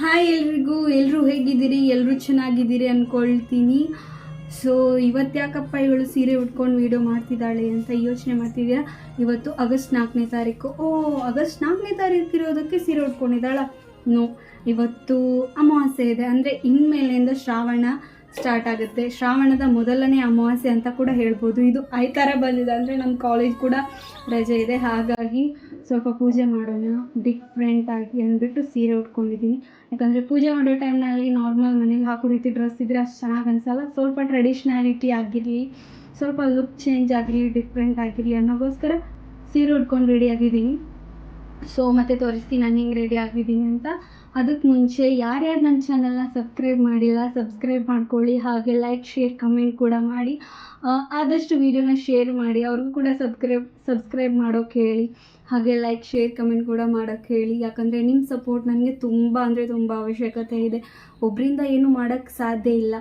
Hi ಎಲ್ರಿಗೂ ಎಲ್ಲರೂ ಹೇಗಿದ್ದೀರಿ? ಎಲ್ಲರೂ ಚೆನ್ನಾಗಿದ್ದೀರಿ ಅಂದ್ಕೊಳ್ತೀನಿ ಸೊ ಇವತ್ತು ಯಾಕಪ್ಪ ಇವಳು ಸೀರೆ ಉಟ್ಕೊಂಡು ವಿಡಿಯೋ ಮಾಡ್ತಿದ್ದಾಳೆ ಅಂತ ಯೋಚನೆ ಮಾಡ್ತಿದ್ದೀರಾ? ಇವತ್ತು ಆಗಸ್ಟ್ ನಾಲ್ಕನೇ ತಾರೀಕು. ಓ, ಆಗಸ್ಟ್ ನಾಲ್ಕನೇ ತಾರೀಕು ಇರೋದಕ್ಕೆ ಸೀರೆ ಉಟ್ಕೊಂಡಿದ್ದಾಳ? ನೋ ಇವತ್ತು ಅಮಾವಾಸ್ಯೆ ಇದೆ. ಅಂದರೆ ಇನ್ಮೇಲಿಂದ ಶ್ರಾವಣ ಸ್ಟಾರ್ಟ್ ಆಗುತ್ತೆ. ಶ್ರಾವಣದ ಮೊದಲನೇ ಅಮಾವಾಸ್ಯೆ ಅಂತ ಕೂಡ ಹೇಳ್ಬೋದು. ಇದು ಐತಾರ ಬಂದಿದೆ. ಅಂದರೆ ನಮ್ಮ ಕಾಲೇಜ್ ಕೂಡ ರಜೆ ಇದೆ. ಹಾಗಾಗಿ ಸ್ವಲ್ಪ ಪೂಜೆ ಮಾಡೋಣ ಡಿಫ್ರೆಂಟ್ ಆಗಿ ಅಂದ್ಬಿಟ್ಟು ಸೀರೆ ಉಟ್ಕೊಂಡಿದ್ದೀನಿ. ಯಾಕಂದರೆ ಪೂಜೆ ಮಾಡೋ ಟೈಮ್ನಲ್ಲಿ ನಾರ್ಮಲ್ ಮನೇಲಿ ಹಾಕೋ ರೀತಿ ಡ್ರೆಸ್ ಇದ್ದರೆ ಅಷ್ಟು ಚೆನ್ನಾಗಿ ಅನಿಸಲ್ಲ. ಸ್ವಲ್ಪ ಟ್ರೆಡಿಷ್ನಾಲಿಟಿ ಆಗಿರಲಿ, ಸ್ವಲ್ಪ ಲುಕ್ ಚೇಂಜ್ ಆಗಲಿ ಡಿಫ್ರೆಂಟ್ ಆಗಿರಲಿ ಅನ್ನೋಗೋಸ್ಕರ ಸೀರೆ ಉಟ್ಕೊಂಡು ರೆಡಿ ಆಗಿದ್ದೀನಿ. ಸೊ ಮತ್ತೆ ತೋರಿಸ್ತೀನಿ, ನಾನು ಹೆಂಗೆ ರೆಡಿ ಆಗಿದ್ದೀನಿ ಅಂತ. ಅದಕ್ಕೆ ಮುಂಚೆ ಯಾರ್ಯಾರು ನನ್ನ ಚಾನಲ್ನ ಸಬ್ಸ್ಕ್ರೈಬ್ ಮಾಡಿಲ್ಲ ಸಬ್ಸ್ಕ್ರೈಬ್ ಮಾಡ್ಕೊಳ್ಳಿ, ಹಾಗೆ ಲೈಕ್ ಶೇರ್ ಕಮೆಂಟ್ ಕೂಡ ಮಾಡಿ. ಆದಷ್ಟು ವೀಡಿಯೋನ ಶೇರ್ ಮಾಡಿ, ಅವ್ರಿಗೂ ಕೂಡ ಸಬ್ಸ್ಕ್ರೈಬ್ ಸಬ್ಸ್ಕ್ರೈಬ್ ಮಾಡೋಕೆ ಹೇಳಿ. ಹಾಗೆ ಲೈಕ್ ಶೇರ್ ಕಮೆಂಟ್ ಕೂಡ ಮಾಡೋಕ್ಕೆ ಹೇಳಿ. ಯಾಕಂದರೆ ನಿಮ್ಮ ಸಪೋರ್ಟ್ ನನಗೆ ತುಂಬ ಅಂದರೆ ತುಂಬ ಅವಶ್ಯಕತೆ ಇದೆ. ಒಬ್ಬರಿಂದ ಏನು ಮಾಡೋಕ್ಕೆ ಸಾಧ್ಯ ಇಲ್ಲ.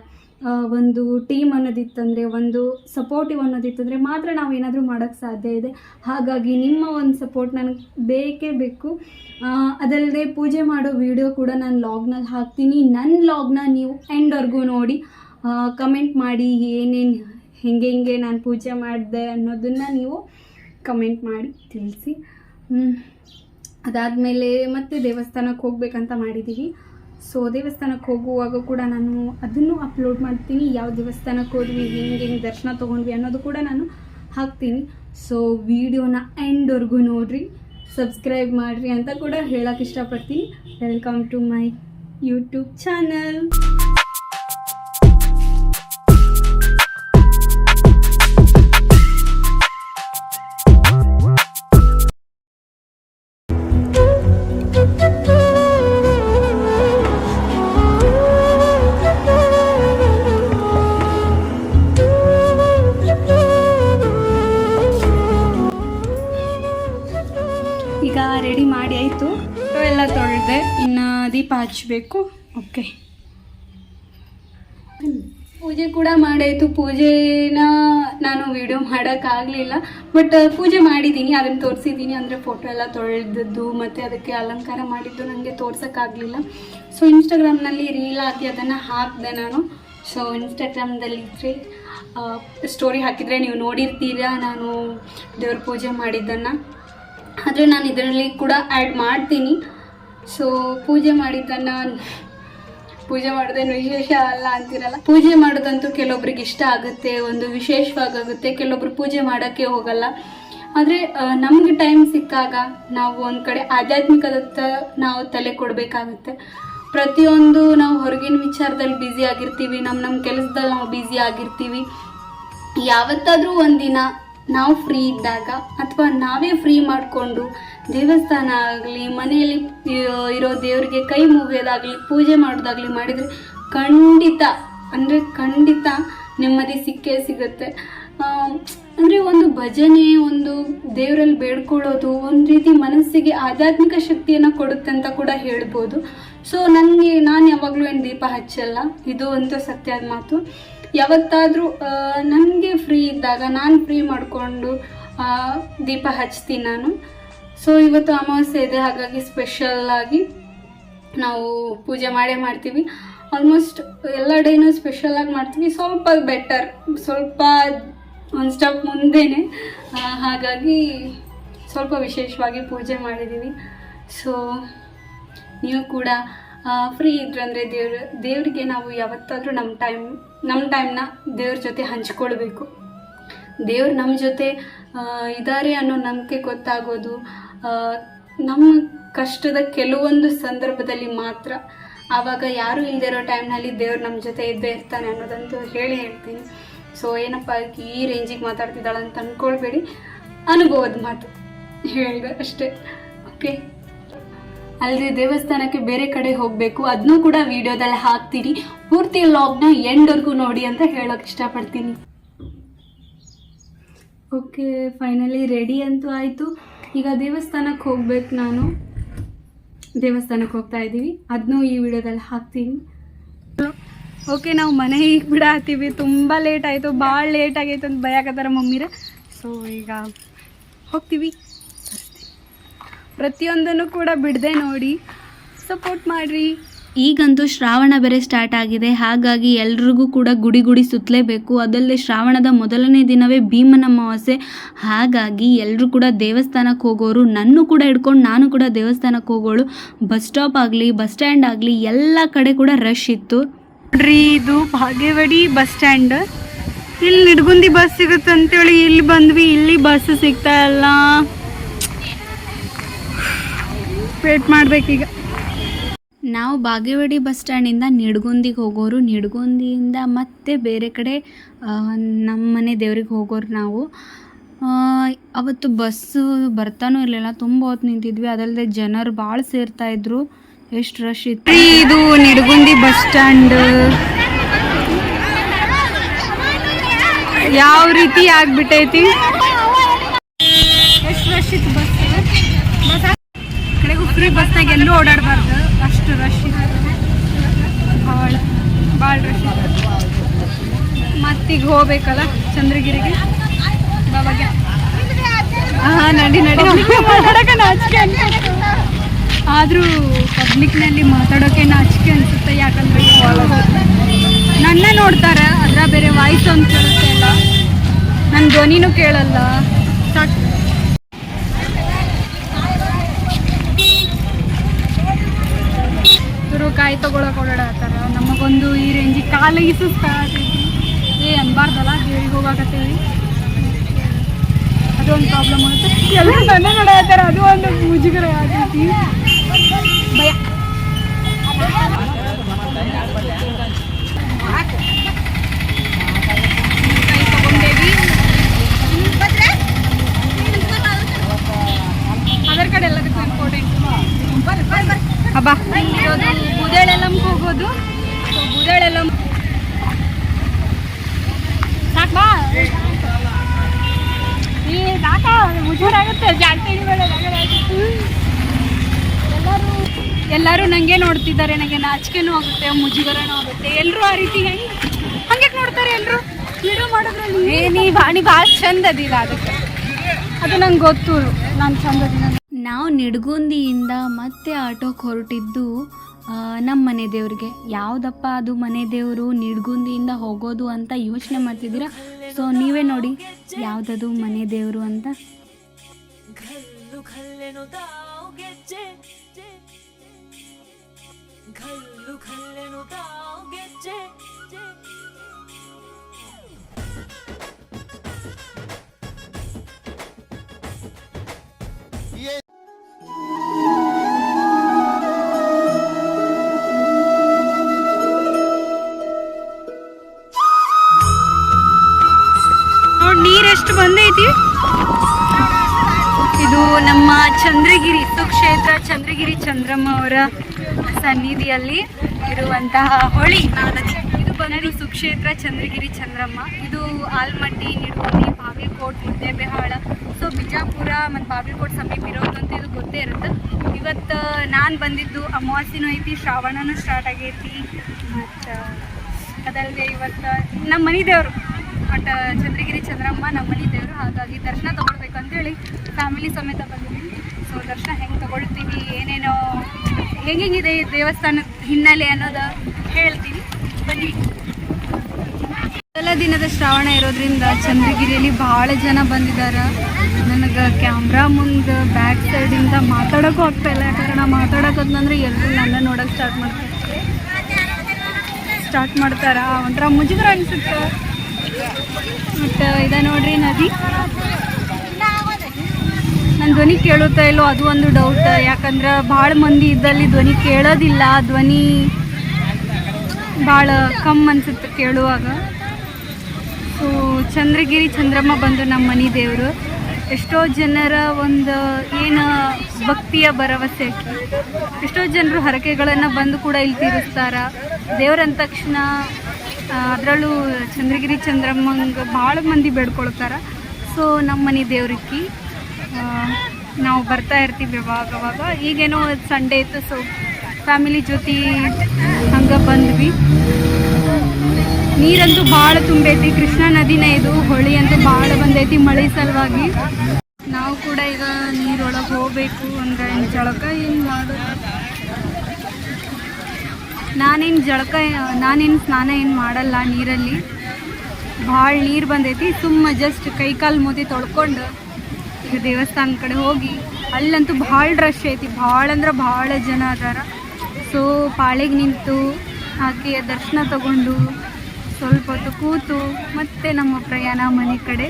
ಒಂದು ಟೀಮ್ ಅನ್ನೋದಿತ್ತಂದರೆ, ಒಂದು ಸಪೋರ್ಟಿವ್ ಅನ್ನೋದಿತ್ತಂದರೆ ಮಾತ್ರ ನಾವು ಏನಾದರೂ ಮಾಡೋಕ್ಕೆ ಸಾಧ್ಯ ಇದೆ. ಹಾಗಾಗಿ ನಿಮ್ಮ ಒಂದು ಸಪೋರ್ಟ್ ನನಗೆ ಬೇಕೇ ಬೇಕು. ಅದಲ್ಲದೆ ಪೂಜೆ ಮಾಡೋ ವಿಡಿಯೋ ಕೂಡ ನಾನು ಲಾಗ್ನಲ್ಲಿ ಹಾಕ್ತೀನಿ. ನನ್ನ ಲಾಗ್ನ ನೀವು ಎಂಡ್ವರೆಗೂ ನೋಡಿ ಕಮೆಂಟ್ ಮಾಡಿ ಏನೇನು, ಹೆಂಗೆ ಹೆಂಗೆ ನಾನು ಪೂಜೆ ಮಾಡಿದೆ ಅನ್ನೋದನ್ನು ನೀವು ಕಮೆಂಟ್ ಮಾಡಿ ತಿಳಿಸಿ. ಅದಾದಮೇಲೆ ಮತ್ತೆ ದೇವಸ್ಥಾನಕ್ಕೆ ಹೋಗ್ಬೇಕಂತ ಮಾಡಿದ್ದೀವಿ ಸೊ ದೇವಸ್ಥಾನಕ್ಕೆ ಹೋಗುವಾಗ ಕೂಡ ನಾನು ಅದನ್ನು ಅಪ್ಲೋಡ್ ಮಾಡ್ತೀನಿ. ಯಾವ ದೇವಸ್ಥಾನಕ್ಕೆ ಹೋದ್ವಿ, ಹೆಂಗೆ ಹೆಂಗೆ ದರ್ಶನ ತೊಗೊಂಡ್ವಿ ಅನ್ನೋದು ಕೂಡ ನಾನು ಹಾಕ್ತೀನಿ. ಸೊ ವಿಡಿಯೋನ ಎಂಡ್ವರೆಗೂ ನೋಡಿರಿ ಸಬ್ಸ್ಕ್ರೈಬ್ ಮಾಡಿರಿ ಅಂತ ಕೂಡ ಹೇಳೋಕೆ ಇಷ್ಟಪಡ್ತೀನಿ. Welcome to my YouTube channel ಈಗ ರೆಡಿ ಮಾಡಿ ಆಯಿತು. ಎಲ್ಲ ತೊಳೆದೆ. ಇನ್ನು ದೀಪ ಹಚ್ಚಬೇಕು ಓಕೆ. ಪೂಜೆ ಕೂಡ ಮಾಡಾಯಿತು. ಪೂಜೆನ ನಾನು ವಿಡಿಯೋ ಮಾಡೋಕ್ಕಾಗಲಿಲ್ಲ ಬಟ್ ಪೂಜೆ ಮಾಡಿದ್ದೀನಿ ಅದನ್ನು ತೋರಿಸಿದ್ದೀನಿ ಅಂದರೆ ಫೋಟೋ ಎಲ್ಲ ತೊಳೆದದ್ದು ಮತ್ತು ಅದಕ್ಕೆ ಅಲಂಕಾರ ಮಾಡಿದ್ದು ನನಗೆ ತೋರ್ಸೋಕ್ಕಾಗಲಿಲ್ಲ ಸೊ ಇನ್ಸ್ಟಾಗ್ರಾಮ್ನಲ್ಲಿ ರೀಲ್ ಹಾಕಿ ಅದನ್ನು ಹಾಕಿದೆ ನಾನು. ಸೊ ಇನ್ಸ್ಟಾಗ್ರಾಮ್ದಲ್ಲಿ ಇದ್ರೆ ಸ್ಟೋರಿ ಹಾಕಿದರೆ ನೀವು ನೋಡಿರ್ತೀರಾ? ನಾನು ದೇವ್ರ ಪೂಜೆ ಮಾಡಿದ್ದನ್ನು. ಆದರೆ ನಾನು ಇದರಲ್ಲಿ ಕೂಡ ಆ್ಯಡ್ ಮಾಡ್ತೀನಿ. ಸೊ ಪೂಜೆ ಮಾಡಿದ್ದನ್ನು ಪೂಜೆ ಮಾಡೋದೇನು ವಿಶೇಷ ಅಲ್ಲ ಅಂತಿರಲ್ಲ. ಪೂಜೆ ಮಾಡೋದಂತೂ ಕೆಲವೊಬ್ರಿಗೆ ಇಷ್ಟ ಆಗುತ್ತೆ, ಒಂದು ವಿಶೇಷವಾಗುತ್ತೆ ಕೆಲವೊಬ್ರು ಪೂಜೆ ಮಾಡೋಕ್ಕೆ ಹೋಗಲ್ಲ. ಆದರೆ ನಮಗೆ ಟೈಮ್ ಸಿಕ್ಕಾಗ ನಾವು ಒಂದು ಕಡೆ ಆಧ್ಯಾತ್ಮಿಕದತ್ತ ನಾವು ತಲೆ ಕೊಡಬೇಕಾಗುತ್ತೆ. ಪ್ರತಿಯೊಂದು ನಾವು ಹೊರಗಿನ ವಿಚಾರದಲ್ಲಿ ಬ್ಯುಸಿ ಆಗಿರ್ತೀವಿ ನಮ್ಮ ನಮ್ಮ ಕೆಲಸದಲ್ಲಿ ನಾವು ಬ್ಯುಸಿ ಆಗಿರ್ತೀವಿ. ಯಾವತ್ತಾದರೂ ಒಂದಿನ ನಾವು ಫ್ರೀ ಇದ್ದಾಗ ಅಥವಾ ನಾವೇ ಫ್ರೀ ಮಾಡಿಕೊಂಡು ದೇವಸ್ಥಾನ ಆಗಲಿ, ಮನೆಯಲ್ಲಿ, ಇರೋ- ದೇವರಿಗೆ ಕೈ ಮುಗಿಯೋದಾಗಲಿ, ಪೂಜೆ ಮಾಡೋದಾಗಲಿ ಮಾಡಿದರೆ ಖಂಡಿತ, ಅಂದರೆ ಖಂಡಿತ ನೆಮ್ಮದಿ ಸಿಕ್ಕೇ ಸಿಗುತ್ತೆ. ಅಂದರೆ ಒಂದು ಭಜನೆ, ಒಂದು ದೇವರಲ್ಲಿ ಬೇಡ್ಕೊಳ್ಳೋದು, ಒಂದು ರೀತಿ ಮನಸ್ಸಿಗೆ ಆಧ್ಯಾತ್ಮಿಕ ಶಕ್ತಿಯನ್ನು ಕೊಡುತ್ತೆ ಅಂತ ಕೂಡ ಹೇಳ್ಬೋದು. ಸೊ ನನಗೆ ನಾನು ಯಾವಾಗಲೂ ಏನು ದೀಪ ಹಚ್ಚಲ್ಲ. ಇದು ಒಂದು ಸತ್ಯದ ಮಾತು. ಯಾವತ್ತಾದರೂ ನನಗೆ ಫ್ರೀ ಇದ್ದಾಗ, ನಾನು ಫ್ರೀ ಮಾಡಿಕೊಂಡು ದೀಪ ಹಚ್ತೀನಿ ನಾನು. ಸೊ ಇವತ್ತು ಅಮಾವಾಸ್ಯೆ ಇದೆ, ಹಾಗಾಗಿ ಸ್ಪೆಷಲ್ಲಾಗಿ ನಾವು ಪೂಜೆ ಮಾಡೇ ಮಾಡ್ತೀವಿ. ಆಲ್ಮೋಸ್ಟ್ ಎಲ್ಲ ಡೇನೂ ಸ್ಪೆಷಲ್ ಆಗಿ ಮಾಡ್ತೀವಿ. ಸ್ವಲ್ಪ ಬೆಟರ್ ಸ್ವಲ್ಪ ಒಂದು ಸ್ಟೆಪ್ ಮುಂದೇನೆ. ಹಾಗಾಗಿ ಸ್ವಲ್ಪ ವಿಶೇಷವಾಗಿ ಪೂಜೆ ಮಾಡಿದ್ದೀವಿ. ಸೊ ನೀವು ಕೂಡ ಫ್ರೀ ಇದ್ರಂದರೆ ದೇವ್ರ, ದೇವರಿಗೆ ನಾವು ಯಾವತ್ತಾದರೂ ನಮ್ಮ ಟೈಮ್ ನಮ್ಮ ಟೈಮ್ನ ದೇವ್ರ ಜೊತೆ ಹಂಚ್ಕೊಳ್ಬೇಕು. ದೇವ್ರು ನಮ್ಮ ಜೊತೆ ಇದ್ದಾರೆ ಅನ್ನೋ ನಂಬಿಕೆ ಗೊತ್ತಾಗೋದು ನಮ್ಮ ಕಷ್ಟದ ಕೆಲವೊಂದು ಸಂದರ್ಭದಲ್ಲಿ ಮಾತ್ರ. ಆವಾಗ ಯಾರೂ ಇಲ್ಲದೆ ಇರೋ ಟೈಮ್ನಲ್ಲಿ ದೇವ್ರು ನಮ್ಮ ಜೊತೆ ಇದ್ದೇ ಇರ್ತಾನೆ ಅನ್ನೋದಂತೂ ಹೇಳಿ ಹೇಳ್ತೀನಿ. ಸೊ ಏನಪ್ಪ ಈ ರೇಂಜಿಗೆ ಮಾತಾಡ್ತಿದ್ದಾಳೆ ಅಂತ ಅಂದ್ಕೊಳ್ಬೇಡಿ ಅನುಭವದ ಮಾತು. ಹೇಳಿದೆ ಅಷ್ಟೇ. ಓಕೆ ಅಲ್ಲದೆ ದೇವಸ್ಥಾನಕ್ಕೆ ಬೇರೆ ಕಡೆ ಹೋಗಬೇಕು. ಅದನ್ನೂ ಕೂಡ ವಿಡಿಯೋದಲ್ಲಿ ಹಾಕ್ತೀನಿ. ಪೂರ್ತಿ ಲಾಗ್ನ ಎಂಡ್ವರೆಗೂ ನೋಡಿ ಅಂತ ಹೇಳೋಕೆ ಇಷ್ಟಪಡ್ತೀನಿ. ಓಕೆ, ಫೈನಲಿ ರೆಡಿ ಅಂತೂ ಆಯಿತು. ಈಗ ದೇವಸ್ಥಾನಕ್ಕೆ ಹೋಗ್ಬೇಕು ನಾನು. ದೇವಸ್ಥಾನಕ್ಕೆ ಹೋಗ್ತಾ ಇದ್ದೀವಿ. ಅದನ್ನೂ ಈ ವಿಡಿಯೋದಲ್ಲಿ ಹಾಕ್ತೀನಿ. ಓಕೆ, ನಾವು ಮನೆಗೆ ಬಿಡಾತೀವಿ. ತುಂಬ ಲೇಟ್ ಆಯಿತು. ಭಾಳ ಲೇಟ್ ಆಗೈತೆ ಅಂತ ಭಯ ಆಗತ್ತಾರ ಮಮ್ಮಿರ. ಸೊ ಈಗ ಹೋಗ್ತೀವಿ. ಪ್ರತಿಯೊಂದನ್ನು ಕೂಡ ಬಿಡದೆ ನೋಡಿ. ಸಪೋರ್ಟ್ ಮಾಡಿರಿ. ಈಗಂತೂ ಶ್ರಾವಣ ಬೇರೆ ಸ್ಟಾರ್ಟ್ ಆಗಿದೆ. ಹಾಗಾಗಿ ಎಲ್ರಿಗೂ ಕೂಡ ಗುಡಿ ಗುಡಿ ಸುತ್ತಲೇಬೇಕು. ಅದಲ್ಲದೆ ಶ್ರಾವಣದ ಮೊದಲನೇ ದಿನವೇ ಭೀಮನ ಅಮಾವಾಸ್ಯೆ. ಹಾಗಾಗಿ ಎಲ್ಲರೂ ಕೂಡ ದೇವಸ್ಥಾನಕ್ಕೆ ಹೋಗೋರು ನನ್ನ ಕೂಡ ಹಿಡ್ಕೊಂಡು ನಾನು ಕೂಡ ದೇವಸ್ಥಾನಕ್ಕೆ ಹೋಗೋಳು. ಬಸ್ ಸ್ಟಾಪ್ ಆಗಲಿ ಬಸ್ ಸ್ಟ್ಯಾಂಡ್ ಆಗಲಿ ಎಲ್ಲ ಕಡೆ ಕೂಡ ರಶ್ ಇತ್ತು. ನೋಡ್ರಿ ಇದು ಭಾಗೇವಾಡಿ ಬಸ್ ಸ್ಟ್ಯಾಂಡ್ ಇಲ್ಲಿ ನಿಡ್ಗುಂದಿ ಬಸ್ ಸಿಗುತ್ತಂತೇಳಿ ಇಲ್ಲಿ ಬಂದ್ವಿ. ಇಲ್ಲಿ ಬಸ್ ಸಿಗ್ತಾ ಇಲ್ಲ. ವೇಟ್ ಮಾಡ್ಬೇಕೀಗ ನಾವು ಬಾಗೇವಾಡಿ ಬಸ್ ಸ್ಟ್ಯಾಂಡಿಂದ ನಿಡ್ಗುಂದಿಗೆ ಹೋಗೋರು. ನಿಡ್ಗುಂದಿಯಿಂದ ಮತ್ತೆ ಬೇರೆ ಕಡೆ ನಮ್ಮ ಮನೆ ದೇವ್ರಿಗೆ ಹೋಗೋರು ನಾವು. ಅವತ್ತು ಬಸ್ಸು ಬರ್ತಾನೂ ಇರಲಿಲ್ಲ. ತುಂಬ ಹೊತ್ತು ನಿಂತಿದ್ವಿ. ಅದಲ್ಲದೆ ಜನರು ಭಾಳ ಸೇರ್ತಾ ಇದ್ರು. ಎಷ್ಟು ರಶ್ ಇತ್ತು. ಇದು ನಿಡ್ಗುಂದಿ ಬಸ್ ಸ್ಟ್ಯಾಂಡ್. ಯಾವ ರೀತಿ ಆಗ್ಬಿಟ್ಟೈತಿ? ಎಷ್ಟು ರಶ್ ಇತ್ತು ಬಸ್? ಫ್ರೀ ಬಸ್ನಾಗ ಎಲ್ಲೂ ಓಡಾಡಬಾರ್ದು. ಅಷ್ಟು ರಶ್ ಭಾಳ ಭಾಳ ರಶ್ ಮತ್ತೀಗ ಹೋಗ್ಬೇಕಲ್ಲ ಚಂದ್ರಗಿರಿಗೆ? ಬಾಬಾಗ ಹಾ ನಡಿ ನಡಿ. ಮಾತಾಡೋಕೆ ನಾಚಿಕೆ ಆದರೂ ಪಬ್ಲಿಕ್ನಲ್ಲಿ ಮಾತಾಡೋಕೆ ನಾಚಿಕೆ ಅನಿಸುತ್ತೆ, ಯಾಕಂದ್ರೆ ನನ್ನ ನೋಡ್ತಾರೆ, ಅದರ ಬೇರೆ ವಾಯ್ಸ್ ಅಂತ ಕೇಳುತ್ತೆ ಅಲ್ಲ. ನನ್ನ ಧ್ವನಿನೂ ಕೇಳಲ್ಲ. ಸಾಕು ಇವರು ಕಾಯಿ ತಗೊಳಕ್ ಓಡಾಡತ್ತಾರ ನಮಗೊಂದು ಈ ರೇಂಜಿಗೆ ಕಾಲಿಗೆ ಸುಸ್ತಾಗತೈತಿ ಏ, ಅನ್ಬಾರ್ದಲ್ಲ, ದೇವ್ರಿಗೆ ಹೋಗಾಕತ್ತೀವಿ. ಅದೊಂದು ಪ್ರಾಬ್ಲಮ್ ಆಗುತ್ತೆ. ಎಲ್ಲರೂ ನನ್ನ ನೋಡತ್ತಾರ ಅದು ಒಂದು ಮುಜುಗರ ಆಗೈತಿ. ಭಯ. ಅದರ ಕಡೆ ಎಲ್ಲದಕ್ಕೂ ಇಂಪಾರ್ಟೆಂಟ್ ಹಬ್ಬ ಇರೋದು ಬುದೇಳೆಲ್ಲಮ್ಗೆ ಹೋಗೋದು. ಸೊ ಬುದೇಳೆಲ್ಲಮ್ ಸಾಕ್ ಈ ಸಾಕ ಮುಜುರಾಗುತ್ತೆ ಜಾಸ್ತಿ ಎಲ್ಲರೂ ಎಲ್ಲರೂ ನನಗೆ ನೋಡ್ತಿದ್ದಾರೆ, ನನಗೆ ನಾಚಿಕೆನೂ ಆಗುತ್ತೆ, ಮುಜುಗರನೂ ಆಗುತ್ತೆ. ಎಲ್ಲರೂ ಆ ರೀತಿ ಹೆಂಗೆ ಹಂಗೆ ನೋಡ್ತಾರೆ ಎಲ್ಲರೂ ವಿಡಿಯೋ ಮಾಡೋದ್ರಲ್ಲಿ ನೀ ಭಾಳ ಚಂದ ಅದಿಲ್ಲ ಅದಕ್ಕೆ. ಅದು ನಂಗೆ ಗೊತ್ತು, ನಾನು ಚಂದ ಅದಿನ ನಾವು ನಿಡ್ಗುಂದಿಯಿಂದ ಮತ್ತೆ ಆಟೋಕ್ಕೆ ಹೊರಟಿದ್ದು ನಮ್ಮ ಮನೆ ದೇವ್ರಿಗೆ. ಯಾವುದಪ್ಪ ಅದು ಮನೆ ದೇವರು ನಿಡ್ಗುಂದಿಯಿಂದ ಹೋಗೋದು ಅಂತ ಯೋಚನೆ ಮಾಡ್ತಿದ್ದೀರಾ? ಸೊ ನೀವೇ ನೋಡಿ ಯಾವುದದು ಮನೆ ದೇವರು ಅಂತ. ನೀರೆಷ್ಟು ಬಂದೈತಿ? ಇದು ನಮ್ಮ ಚಂದ್ರಗಿರಿ ಸುಕ್ಷೇತ್ರ ಚಂದ್ರಗಿರಿ ಚಂದ್ರಮ್ಮ ಅವರ ಸನ್ನಿಧಿಯಲ್ಲಿ ಇರುವಂತಹ ಹೊಳಿ. ಇದು ಬಂದು ಸುಕ್ಷೇತ್ರ, ಚಂದ್ರಗಿರಿ ಚಂದ್ರಮ್ಮ. ಇದು ಆಲ್ಮಟ್ಟಿ ನಿಡುಗುಂದಿ ಬಾಗಲಕೋಟ್, ಮುದ್ದೇಬಿಹಾಳ. ಸೊ ಬಿಜಾಪುರ ಮತ್ತು ಬಾಗಲಕೋಟ್ ಸಮೀಪ ಇರೋದು ಅಂತ ಇದು ಗೊತ್ತೇ ಇರುತ್ತೆ. ಇವತ್ತು ನಾನು ಬಂದಿದ್ದು ಅಮಾವಾಸ್ಯನೂ ಐತಿ, ಶ್ರಾವಣನೂ ಸ್ಟಾರ್ಟ್ ಆಗೈತಿ. ಮತ್ತು ಅದಲ್ಲದೆ ಇವತ್ತು ನಮ್ಮ ಮನೆ ದೇವರು. ಬಟ್ ಚಂದ್ರಗಿರಿ ಚಂದ್ರಮ್ಮ ನಮ್ಮ ಮನೆ ದೇವರು ಹಾಗಾಗಿ ದರ್ಶನ ತಗೊಳ್ಬೇಕು ಅಂತೇಳಿ ಫ್ಯಾಮಿಲಿ ಸಮೇತ ಬಂದಿದ್ದೀನಿ ಸೊ ದರ್ಶನ ಹೆಂಗೆ ತಗೊಳ್ತೀವಿ, ಏನೇನೋ ಹೆಂಗಿದೆ ಈ ದೇವಸ್ಥಾನದ ಹಿನ್ನೆಲೆ ಅನ್ನೋದು ಹೇಳ್ತೀನಿ. ಬನ್ನಿ. ಮೊದಲ ದಿನದ ಶ್ರಾವಣ ಇರೋದ್ರಿಂದ ಚಂದ್ರಗಿರಿಯಲ್ಲಿ ಭಾಳ ಜನ ಬಂದಿದ್ದಾರೆ ನನಗೆ ಕ್ಯಾಮ್ರಾ ಮುಂದೆ ಬ್ಯಾಕ್ ಸೈಡಿಂದ ಮಾತಾಡೋಕ್ಕೂ ಆಗ್ತಾ ಇಲ್ಲ. ಯಾಕಂದ್ರೆ ನಾ ಮಾತಾಡೋಕಂದ್ರೆ ಎಲ್ಲರೂ ನನ್ನ ನೋಡೋಕೆ ಸ್ಟಾರ್ಟ್ ಮಾಡ್ತಾರೆ. ಸ್ಟಾರ್ಟ್ ಮಾಡ್ತಾರ. ಒಂಥರ ಮುಜುಗರ ಅನಿಸುತ್ತೆ. ಮತ್ತು ಇದ ನೋಡ್ರಿ ನದಿ. ನನ್ನ ಧ್ವನಿ ಕೇಳುತ್ತಾ ಇಲ್ಲೋ ಅದು ಒಂದು ಡೌಟ್ ಯಾಕಂದ್ರೆ ಭಾಳ ಮಂದಿ ಇದ್ದಲ್ಲಿ ಧ್ವನಿ ಕೇಳೋದಿಲ್ಲ. ಧ್ವನಿ ಭಾಳ ಕಮ್ಮಿ ಅನ್ಸುತ್ತೆ ಕೇಳುವಾಗ. ಸೊ ಚಂದ್ರಗಿರಿ ಚಂದ್ರಮ್ಮ ಬಂದು ನಮ್ಮ ಮನೆ ದೇವರು. ಎಷ್ಟೋ ಜನರ ಒಂದು ಏನು ಭಕ್ತಿಯ ಭರವಸೆ. ಎಷ್ಟೋ ಜನರು ಹರಕೆಗಳನ್ನು ಬಂದು ಕೂಡ ಇಲ್ಲಿ ತೀರಿಸ್ತಾರ. ದೇವ್ರಂದ ತಕ್ಷಣ ಅದರಲ್ಲೂ ಚಂದ್ರಗಿರಿ ಚಂದ್ರಮ್ಮಂಗೆ ಭಾಳ ಮಂದಿ ಬೇಡ್ಕೊಳ್ತಾರ. ಸೊ ನಮ್ಮ ಮನೆ ದೇವ್ರಿಗೆ ನಾವು ಬರ್ತಾ ಇರ್ತೀವಿ ಅವಾಗ ಅವಾಗ. ಈಗೇನೋ ಸಂಡೇ ಇತ್ತು ಸೊ ಫ್ಯಾಮಿಲಿ ಜೊತೆ ಹಂಗೆ ಬಂದ್ವಿ. ನೀರಂತೂ ಭಾಳ ತುಂಬೈತಿ, ಕೃಷ್ಣಾ ನದಿನೇ ಇದು, ಹೊಳಿ ಅಂತೂ ಭಾಳ ಬಂದೈತಿ ಮಳೆ ಸಲುವಾಗಿ. ನಾವು ಕೂಡ ಈಗ ನೀರೊಳಗೆ ಹೋಗಬೇಕು ಅಂದ್ರೆ ಏನು ಮಾಡೋದು? ನಾನೇನು ಜಳಕ, ನಾನೇನು ಸ್ನಾನ ಏನು ಮಾಡಲ್ಲ ನೀರಲ್ಲಿ. ಭಾಳ ನೀರು ಬಂದೈತಿ, ಸುಮ್ಮ ಜಸ್ಟ್ ಕೈ ಕಾಲು ಮೂತಿ ತೊಳ್ಕೊಂಡು ಈಗ ದೇವಸ್ಥಾನ ಕಡೆ ಹೋಗಿ, ಅಲ್ಲಂತೂ ಭಾಳ ರಶ್ ಐತಿ, ಭಾಳ ಅಂದ್ರೆ ಭಾಳ ಜನ ಅದಾರ. ಸೊ ಪಾಳಿಗೆ ನಿಂತು ಆಕೆಯ ದರ್ಶನ ತಗೊಂಡು ಸ್ವಲ್ಪ ಹೊತ್ತು ಕೂತು ಮತ್ತೆ ನಮ್ಮ ಪ್ರಯಾಣ ಮನೆ ಕಡೆ.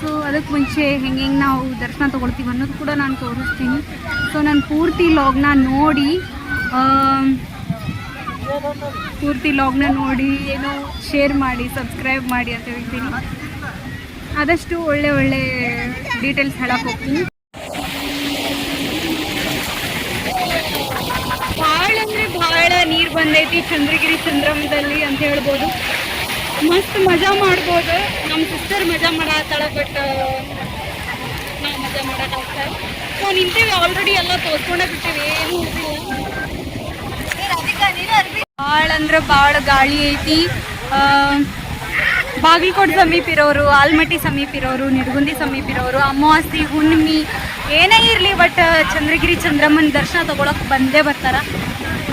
ಸೊ ಅದಕ್ಕೆ ಮುಂಚೆ ಹೆಂಗೆ ಹೆಂಗೆ ನಾವು ದರ್ಶನ ತೊಗೊಳ್ತೀವಿ ಅನ್ನೋದು ಕೂಡ ನಾನು ತೋರಿಸ್ತೀನಿ. ಸೊ ನಾನು ಪೂರ್ತಿ ಲಾಗ್ನ ನೋಡಿ ಪೂರ್ತಿ ಲಾಗ್ನ ನೋಡಿ, ಏನೋ ಶೇರ್ ಮಾಡಿ ಸಬ್ಸ್ಕ್ರೈಬ್ ಮಾಡಿ ಅಂತ ಹೇಳ್ತೀನಿ. ಆದಷ್ಟು ಒಳ್ಳೆ ಒಳ್ಳೆ ಡೀಟೇಲ್ಸ್ ಹೇಳಕ್ಕೆ ಹೋಗ್ತೀನಿ. ಭಾಳ ಅಂದರೆ ಭಾಳ ನೀರು ಬಂದೈತಿ ಚಂದ್ರಗಿರಿ ಚಂದ್ರಮದಲ್ಲಿ ಅಂತ ಹೇಳ್ಬೋದು. ಮಸ್ತ್ ಮಜಾ ಮಾಡ್ಬೋದು. ನಮ್ಮ ಸಿಸ್ಟರ್ ಮಜಾ ಮಾಡತ್ತಾಳ ಬಟ್ ನಾವು ಮಜಾ ಮಾಡೋಕ್ಕಾಗ್ತಾ ಸೊ ನಿಂತೀವಿ ಆಲ್ರೆಡಿ ಎಲ್ಲ ತೋರ್ಕೊಂಡೇ ಬಿಟ್ಟಿವಿ, ಏನು ಭಾಳ ಅಂದ್ರೆ ಭಾಳ ಗಾಳಿ ಐತಿ. ಬಾಗಲಕೋಟೆ ಸಮೀಪ ಇರೋರು, ಆಲ್ಮಟ್ಟಿ ಸಮೀಪ ಇರೋರು ನಿರ್ಗುಂದಿ ಸಮೀಪ ಇರೋರು, ಅಮಾವಾಸ್ಯೆ, ಹುಣ್ಣಿಮೆ, ಏನೇ ಇರಲಿ ಬಟ್ ಚಂದ್ರಗಿರಿ ಚಂದ್ರಮ್ಮನ ದರ್ಶನ ತಗೊಳಕ್ ಬಂದೇ ಬರ್ತಾರ.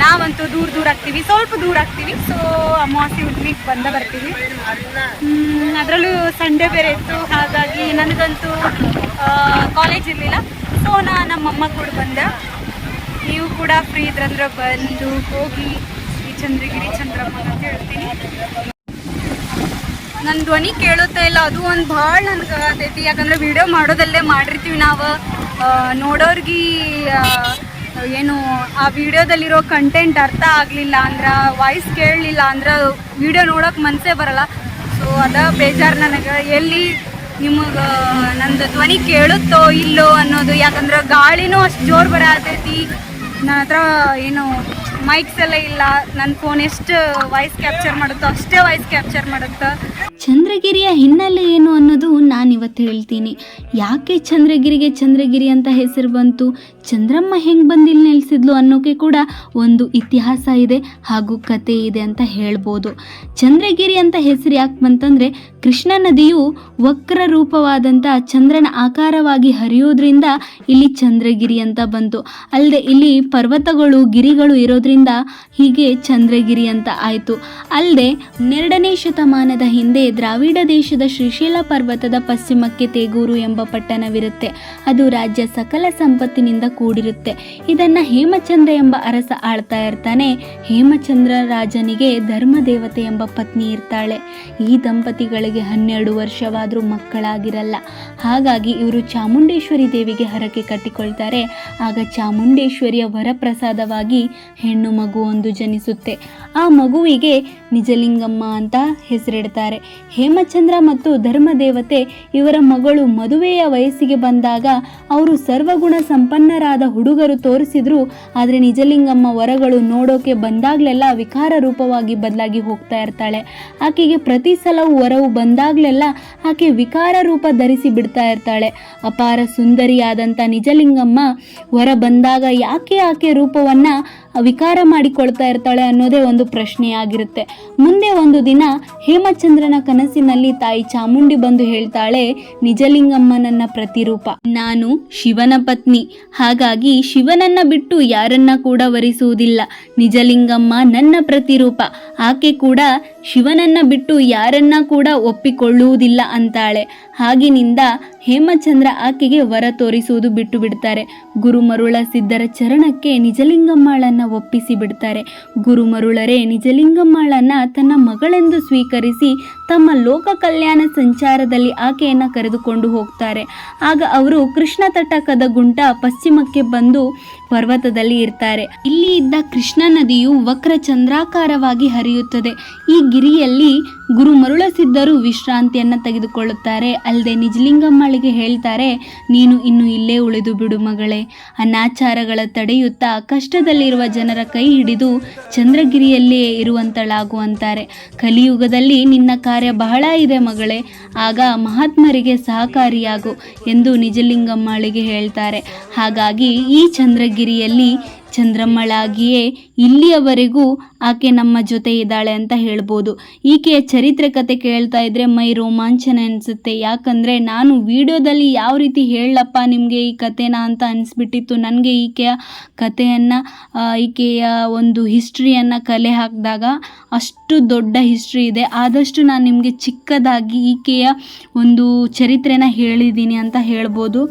ನಾವಂತೂ ದೂರ ದೂರ ಆಗ್ತೀವಿ, ಸ್ವಲ್ಪ ದೂರ ಆಗ್ತೀವಿ. ಸೊ ಅಮಾವಾಸ್ಯೆ ಹುಣ್ಣಿಮೆಗೆ ಬಂದೇ ಬರ್ತೀವಿ. ಅದರಲ್ಲೂ ಸಂಡೇ ಬೇರೆ ಇತ್ತು. ಹಾಗಾಗಿ ನನಗಂತೂ ಕಾಲೇಜ್ ಇರಲಿಲ್ಲ. ಸೊ ನಾ ನಮ್ಮಮ್ಮ ಕೂಡ ಬಂದೆ. ನೀವು ಕೂಡ ಫ್ರೀ ಇದ್ರಂದ್ರೆ ಬಂದು ಹೋಗಿ ಈ ಚಂದ್ರಗಿರಿ ಚಂದ್ರಮ್ಮ ಅಂತ ಹೇಳ್ತೀನಿ. ನನ್ನ ಧ್ವನಿ ಕೇಳುತ್ತಾ ಇಲ್ಲ, ಅದು ಒಂದು ಭಾಳ ನನಗೆ ಆತೈತಿ ಯಾಕಂದ್ರೆ ವಿಡಿಯೋ ಮಾಡೋದಲ್ಲೇ ಮಾಡಿರ್ತೀವಿ ನಾವು. ನೋಡೋರ್ಗಿ ಏನು, ಆ ವಿಡಿಯೋದಲ್ಲಿರೋ ಕಂಟೆಂಟ್ ಅರ್ಥ ಆಗಲಿಲ್ಲ ಅಂದ್ರೆ ವಾಯ್ಸ್ ಕೇಳಲಿಲ್ಲ ಅಂದ್ರೆ ವಿಡಿಯೋ ನೋಡೋಕೆ ಮನಸ್ಸೇ ಬರಲ್ಲ. ಸೊ ಅದ ಬೇಜಾರು ನನಗೆ. ಎಲ್ಲಿ ನಿಮಗೆ ನಂದು ಧ್ವನಿ ಕೇಳುತ್ತೋ ಇಲ್ಲೋ ಅನ್ನೋದು. ಯಾಕಂದ್ರೆ ಗಾಳಿನೂ ಅಷ್ಟು ಜೋರು ಬರತೈತಿ. ನನ್ನ ಹತ್ರ ಏನು ಮೈಕ್ಸ್ ಎಲ್ಲ ಇಲ್ಲ. ನನ್ನ ಫೋನ್ ಎಷ್ಟು ವಾಯ್ಸ್ ಕ್ಯಾಪ್ಚರ್ ಮಾಡುತ್ತೋ ಅಷ್ಟೇ ವಾಯ್ಸ್ ಕ್ಯಾಪ್ಚರ್ ಮಾಡುತ್ತೆ. ಚಂದ್ರಗಿರಿಯ ಹಿನ್ನೆಲೆ ಏನು ಅನ್ನೋದು ನಾನಿವತ್ತು ಹೇಳ್ತೀನಿ. ಯಾಕೆ ಚಂದ್ರಗಿರಿಗೆ ಚಂದ್ರಗಿರಿ ಅಂತ ಹೆಸರು ಬಂತು? ಚಂದ್ರಮ್ಮ ಹೆಂಗೆ ಬಂದಿಲ್ಲಿ ಇಲ್ಲಿ ನೆಲೆಸಿದ್ಲು ಅನ್ನೋಕೆ ಕೂಡ ಒಂದು ಇತಿಹಾಸ ಇದೆ ಹಾಗೂ ಕತೆ ಇದೆ ಅಂತ ಹೇಳ್ಬೋದು. ಚಂದ್ರಗಿರಿ ಅಂತ ಹೆಸರು ಯಾಕೆ ಬಂತಂದರೆ, ಕೃಷ್ಣ ನದಿಯು ವಕ್ರ ರೂಪವಾದಂಥ ಚಂದ್ರನ ಆಕಾರವಾಗಿ ಹರಿಯೋದ್ರಿಂದ ಇಲ್ಲಿ ಚಂದ್ರಗಿರಿ ಅಂತ ಬಂತು. ಅಲ್ಲದೆ ಇಲ್ಲಿ ಪರ್ವತಗಳು, ಗಿರಿಗಳು ಇರೋದ್ರಿಂದ ಹೀಗೆ ಚಂದ್ರಗಿರಿ ಅಂತ ಆಯಿತು. ಅಲ್ಲದೆ ಹನ್ನೆರಡನೇ ಶತಮಾನದ ಹಿಂದೆ ದ್ರಾವಿಡ ದೇಶದ ಶ್ರೀಶೈಲ ಪರ್ವತದ ಪಶ್ಚಿಮಕ್ಕೆ ತೇಗೂರು ಎಂಬ ಪಟ್ಟಣವಿರುತ್ತೆ. ಅದು ರಾಜ್ಯ ಸಕಲ ಸಂಪತ್ತಿನಿಂದ ಕೂಡಿರುತ್ತೆ. ಇದನ್ನ ಹೇಮಚಂದ್ರ ಎಂಬ ಅರಸ ಆಳ್ತಾ ಇರ್ತಾನೆ. ಹೇಮಚಂದ್ರ ರಾಜನಿಗೆ ಧರ್ಮದೇವತೆ ಎಂಬ ಪತ್ನಿ ಇರ್ತಾಳೆ. ಈ ದಂಪತಿಗಳಿಗೆ ಹನ್ನೆರಡು ವರ್ಷವಾದರೂ ಮಕ್ಕಳಾಗಿರಲ್ಲ. ಹಾಗಾಗಿ ಇವರು ಚಾಮುಂಡೇಶ್ವರಿ ದೇವಿಗೆ ಹರಕೆ ಕಟ್ಟಿಕೊಳ್ತಾರೆ. ಆಗ ಚಾಮುಂಡೇಶ್ವರಿಯ ವರಪ್ರಸಾದವಾಗಿ ಹೆಣ್ಣು ಮಗು ಒಂದು ಜನಿಸುತ್ತೆ. ಆ ಮಗುವಿಗೆ ನಿಜಲಿಂಗಮ್ಮ ಅಂತ ಹೆಸರಿಡ್ತಾರೆ. ಹೇಮಚಂದ್ರ ಮತ್ತು ಧರ್ಮದೇವತೆ ಇವರ ಮಗಳು ಮದುವೆಯ ವಯಸ್ಸಿಗೆ ಬಂದಾಗ ಅವರು ಸರ್ವಗುಣ ಸಂಪನ್ನರಾದ ಹುಡುಗರು ತೋರಿಸಿದ್ರು. ಆದರೆ ನಿಜಲಿಂಗಮ್ಮ ವರಗಳು ನೋಡೋಕೆ ಬಂದಾಗಲೆಲ್ಲ ವಿಕಾರ ರೂಪವಾಗಿ ಬದಲಾಗಿ ಹೋಗ್ತಾ ಇರ್ತಾಳೆ. ಆಕೆಗೆ ಪ್ರತಿ ಸಲವೂ ವರವು ಬಂದಾಗಲೆಲ್ಲ ಆಕೆ ವಿಕಾರ ರೂಪ ಧರಿಸಿ ಬಿಡ್ತಾ ಇರ್ತಾಳೆ. ಅಪಾರ ಸುಂದರಿಯಾದಂಥ ನಿಜಲಿಂಗಮ್ಮ ವರ ಬಂದಾಗ ಯಾಕೆ ಆಕೆ ರೂಪವನ್ನ ವಿಕಾರ ಮಾಡಿಕೊಳ್ತಾ ಇರ್ತಾಳೆ ಅನ್ನೋದೇ ಒಂದು ಪ್ರಶ್ನೆಯಾಗಿರುತ್ತೆ. ಮುಂದೆ ಒಂದು ದಿನ ಹೇಮಚಂದ್ರನ ಕನಸಿನಲ್ಲಿ ತಾಯಿ ಚಾಮುಂಡಿ ಬಂದು ಹೇಳ್ತಾಳೆ ನಿಜಲಿಂಗಮ್ಮ ನನ್ನ ಪ್ರತಿರೂಪ. ನಾನು ಶಿವನ ಪತ್ನಿ. ಹಾಗಾಗಿ ಶಿವನನ್ನ ಬಿಟ್ಟು ಯಾರನ್ನ ಕೂಡ ವರಿಸುವುದಿಲ್ಲ. ನಿಜಲಿಂಗಮ್ಮ ನನ್ನ ಪ್ರತಿರೂಪ. ಆಕೆ ಕೂಡ ಶಿವನನ್ನ ಬಿಟ್ಟು ಯಾರನ್ನ ಕೂಡ ಒಪ್ಪಿಕೊಳ್ಳುವುದಿಲ್ಲ ಅಂತಾಳೆ. ಹಾಗಿನಿಂದ ಹೇಮಚಂದ್ರ ಆಕೆಗೆ ವರ ತೋರಿಸುವುದು ಬಿಟ್ಟು ಬಿಡ್ತಾರೆ ಗುರುಮರುಳ ಸಿದ್ಧರ ಚರಣಕ್ಕೆ ನಿಜಲಿಂಗಮ್ಮಳನ್ನ ಒಪ್ಪಿಸಿ ಬಿಡ್ತಾರೆ ಗುರುಮರುಳರೇ, ನಿಜಲಿಂಗಮ್ಮಳನ್ನ ತನ್ನ ಮಗಳೆಂದು ಸ್ವೀಕರಿಸಿ ತಮ್ಮ ಲೋಕ ಕಲ್ಯಾಣ ಸಂಚಾರದಲ್ಲಿ ಆಕೆಯನ್ನು ಕರೆದುಕೊಂಡು ಹೋಗ್ತಾರೆ. ಆಗ ಅವರು ಕೃಷ್ಣ ತಟಕದ ಗುಂಟ ಪಶ್ಚಿಮಕ್ಕೆ ಬಂದು ಪರ್ವತದಲ್ಲಿ ಇರ್ತಾರೆ. ಇಲ್ಲಿ ಇದ್ದ ಕೃಷ್ಣ ನದಿಯು ವಕ್ರ ಚಂದ್ರಾಕಾರವಾಗಿ ಹರಿಯುತ್ತದೆ. ಈ ಗಿರಿಯಲ್ಲಿ ಗುರು ಮರುಳಸಿದ್ದರು ವಿಶ್ರಾಂತಿಯನ್ನ ತೆಗೆದುಕೊಳ್ಳುತ್ತಾರೆ. ಅಲ್ಲದೆ ನಿಜಲಿಂಗಮ್ಮಳಿಗೆ ಹೇಳ್ತಾರೆ, ನೀನು ಇನ್ನು ಇಲ್ಲೇ ಉಳಿದು ಬಿಡು ಮಗಳೇ. ಅನಾಚಾರಗಳ ತಡೆಯುತ್ತಾ ಕಷ್ಟದಲ್ಲಿರುವ ಜನರ ಕೈ ಹಿಡಿದು ಚಂದ್ರಗಿರಿಯಲ್ಲಿಯೇ ಇರುವಂತಳಾಗುವಂತಾರೆ. ಕಲಿಯುಗದಲ್ಲಿ ನಿನ್ನ ಕಾರ್ಯ ಬಹಳ ಇದೆ ಮಗಳೇ. ಆಗ ಮಹಾತ್ಮರಿಗೆ ಸಹಕಾರಿಯಾಗು ಎಂದು ನಿಜಲಿಂಗಮ್ಮಳಿಗೆ ಹೇಳ್ತಾರೆ. ಹಾಗಾಗಿ ಈ ಚಂದ್ರಗಿರಿಯಲ್ಲಿ ಚಂದ್ರಮ್ಮಳಾಗಿಯೇ ಇಲ್ಲಿಯವರೆಗೂ ಆಕೆ ನಮ್ಮ ಜೊತೆ ಇದ್ದಾಳೆ ಅಂತ ಹೇಳ್ಬೋದು. ಈಕೆಯ ಚರಿತ್ರೆ ಕತೆ ಕೇಳ್ತಾ ಇದ್ರೆ ಮೈ ರೋಮಾಂಚನ ಅನಿಸುತ್ತೆ. ಯಾಕಂದರೆ ನಾನು ವಿಡಿಯೋದಲ್ಲಿ ಯಾವ ರೀತಿ ಹೇಳಪ್ಪ ನಿಮಗೆ ಈ ಕತೆನ ಅಂತ ಅನಿಸ್ಬಿಟ್ಟಿತ್ತು. ನನಗೆ ಈಕೆಯ ಕಥೆಯನ್ನು ಈಕೆಯ ಒಂದು ಹಿಸ್ಟ್ರಿಯನ್ನು ಕಲೆ ಹಾಕಿದಾಗ ಅಷ್ಟು ದೊಡ್ಡ ಹಿಸ್ಟ್ರಿ ಇದೆ. ಆದಷ್ಟು ನಾನು ನಿಮಗೆ ಚಿಕ್ಕದಾಗಿ ಈಕೆಯ ಒಂದು ಚರಿತ್ರೆನ ಹೇಳಿದ್ದೀನಿ ಅಂತ ಹೇಳ್ಬೋದು.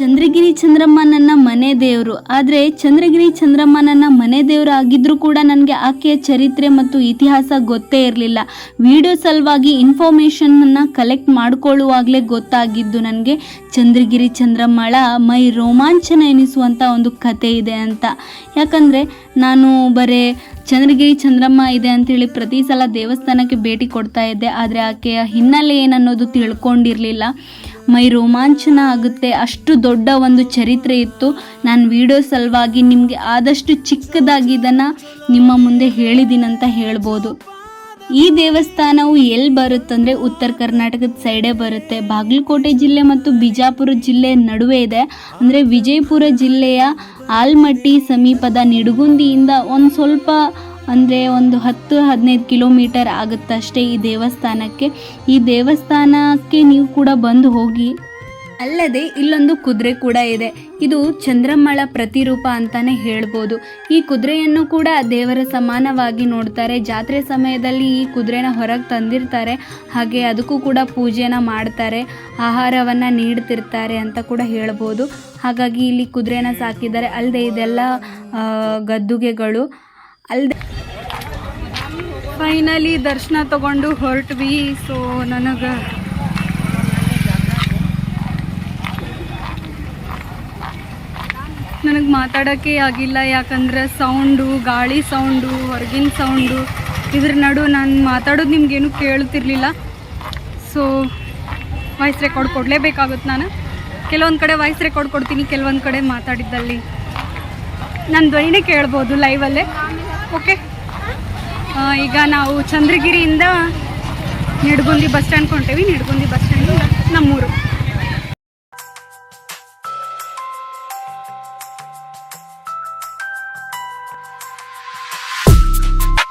ಚಂದ್ರಗಿರಿ ಚಂದ್ರಮ್ಮ ನನ್ನ ಮನೆ ದೇವರು. ಆದರೆ ಚಂದ್ರಗಿರಿ ಚಂದ್ರಮ್ಮ ನನ್ನ ಮನೆ ದೇವರು ಆಗಿದ್ದರೂ ಕೂಡ ನನಗೆ ಆಕೆಯ ಚರಿತ್ರೆ ಮತ್ತು ಇತಿಹಾಸ ಗೊತ್ತೇ ಇರಲಿಲ್ಲ. ವಿಡಿಯೋ ಸಲುವಾಗಿ ಇನ್ಫಾರ್ಮೇಷನನ್ನು ಕಲೆಕ್ಟ್ ಮಾಡಿಕೊಳ್ಳುವಾಗಲೇ ಗೊತ್ತಾಗಿದ್ದು ನನಗೆ ಚಂದ್ರಗಿರಿ ಚಂದ್ರಮ್ಮಳ ಮೈ ರೋಮಾಂಚನ ಎನಿಸುವಂಥ ಒಂದು ಕತೆ ಇದೆ ಅಂತ. ಯಾಕಂದರೆ ನಾನು ಬರೇ ಚಂದ್ರಗಿರಿ ಚಂದ್ರಮ್ಮ ಇದೆ ಅಂತೇಳಿ ಪ್ರತಿ ಸಲ ದೇವಸ್ಥಾನಕ್ಕೆ ಭೇಟಿ ಕೊಡ್ತಾ ಇದ್ದೆ. ಆದರೆ ಆಕೆಯ ಹಿನ್ನೆಲೆ ಏನನ್ನೋದು ತಿಳ್ಕೊಂಡಿರಲಿಲ್ಲ. ಮೈ ರೋಮಾಂಚನ ಆಗುತ್ತೆ. ಅಷ್ಟು ದೊಡ್ಡ ಒಂದು ಚರಿತ್ರೆ ಇತ್ತು. ನಾನು ವಿಡಿಯೋ ಸಲುವಾಗಿ ನಿಮಗೆ ಆದಷ್ಟು ಚಿಕ್ಕದಾಗಿ ಇದನ್ನು ನಿಮ್ಮ ಮುಂದೆ ಹೇಳಿದ್ದೀನಂತ ಹೇಳ್ಬೋದು. ಈ ದೇವಸ್ಥಾನವು ಎಲ್ಲಿ ಬರುತ್ತಂದರೆ ಉತ್ತರ ಕರ್ನಾಟಕದ ಸೈಡೇ ಬರುತ್ತೆ. ಬಾಗಲಕೋಟೆ ಜಿಲ್ಲೆ ಮತ್ತು ಬಿಜಾಪುರ ಜಿಲ್ಲೆ ನಡುವೆ ಇದೆ. ಅಂದರೆ ವಿಜಯಪುರ ಜಿಲ್ಲೆಯ ಆಲ್ಮಟ್ಟಿ ಸಮೀಪದ ನಿಡುಗುಂದಿಯಿಂದ ಒಂದು ಸ್ವಲ್ಪ ಅಂದರೆ ಒಂದು ಹತ್ತು, ಹದಿನೈದು ಕಿಲೋಮೀಟರ್ ಆಗುತ್ತಷ್ಟೇ ಈ ದೇವಸ್ಥಾನಕ್ಕೆ. ಈ ದೇವಸ್ಥಾನಕ್ಕೆ ನೀವು ಕೂಡ ಬಂದು ಹೋಗಿ. ಅಲ್ಲದೆ ಇಲ್ಲೊಂದು ಕುದುರೆ ಕೂಡ ಇದೆ. ಇದು ಚಂದ್ರಮ್ಮಳ ಪ್ರತಿರೂಪ ಅಂತಾನೆ ಹೇಳ್ಬೋದು. ಈ ಕುದುರೆಯನ್ನು ಕೂಡ ದೇವರ ಸಮಾನವಾಗಿ ನೋಡ್ತಾರೆ. ಜಾತ್ರೆ ಸಮಯದಲ್ಲಿ ಈ ಕುದುರೆನ ಹೊರಗೆ ತಂದಿರ್ತಾರೆ. ಹಾಗೆ ಅದಕ್ಕೂ ಕೂಡ ಪೂಜೆನ ಮಾಡ್ತಾರೆ. ಆಹಾರವನ್ನು ನೀಡ್ತಿರ್ತಾರೆ ಅಂತ ಕೂಡ ಹೇಳ್ಬೋದು. ಹಾಗಾಗಿ ಇಲ್ಲಿ ಕುದುರೆನ ಸಾಕಿದ್ದಾರೆ. ಅಲ್ಲದೆ ಇದೆಲ್ಲ ಗದ್ದುಗೆಗಳು. ಅಲ್ಲದೆ ಫೈನಲಿ ದರ್ಶನ ತಗೊಂಡು ಹೊರಟ್ವಿ. ಸೊ ನನಗೆ ನನಗೆ ಮಾತಾಡೋಕ್ಕೆ ಆಗಿಲ್ಲ. ಯಾಕಂದ್ರೆ ಸೌಂಡು ಗಾಳಿ ಸೌಂಡು ಹೊರಗಿನ ಸೌಂಡು ಇದ್ರ ನಡು ನಾನು ಮಾತಾಡೋದು ನಿಮ್ಗೇನು ಕೇಳ್ತಿರ್ಲಿಲ್ಲ. ಸೊ ವಾಯ್ಸ್ ರೆಕಾರ್ಡ್ ಕೊಡಲೇಬೇಕಾಗುತ್ತೆ ನಾನು. ಕೆಲವೊಂದು ಕಡೆ ವಾಯ್ಸ್ ರೆಕಾರ್ಡ್ ಕೊಡ್ತೀನಿ, ಕೆಲವೊಂದು ಕಡೆ ಮಾತಾಡಿದ್ದಲ್ಲಿ. ನನ್ನ ಧ್ವನಿನೇ ಕೇಳ್ಬೋದು ಲೈವಲ್ಲೇ ಓಕೆ ಈಗ ನಾವು ಚಂದ್ರಗಿರಿಯಿಂದ ನಿಡ್ಗುಂದಿ ಬಸ್ ಸ್ಟ್ಯಾಂಡ್ ಕೊಂಟೇವಿ. ನಿಡ್ಗುಂದಿ ಬಸ್ ಸ್ಟ್ಯಾಂಡ್ ನಮ್ಮೂರು.